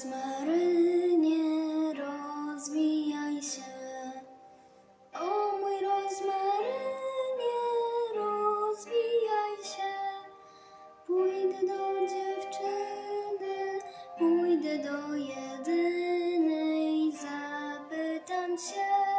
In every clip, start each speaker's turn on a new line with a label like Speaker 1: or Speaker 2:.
Speaker 1: rozmarynie, rozwijaj się. O mój rozmarynie, rozwijaj się. Pójdę do dziewczyny, pójdę do jedynej, zapytam się.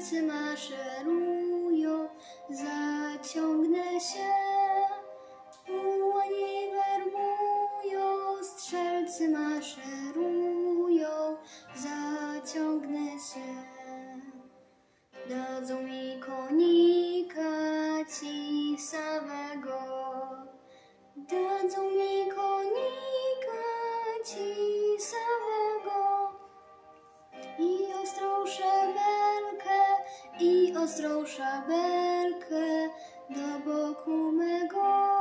Speaker 1: Strzelcy maszerują, zaciągnę się. Ułani werbują, strzelcy maszerują, zaciągnę się. Dadzą mi konika cisawego, dadzą mi ostrą szabelkę do boku mego,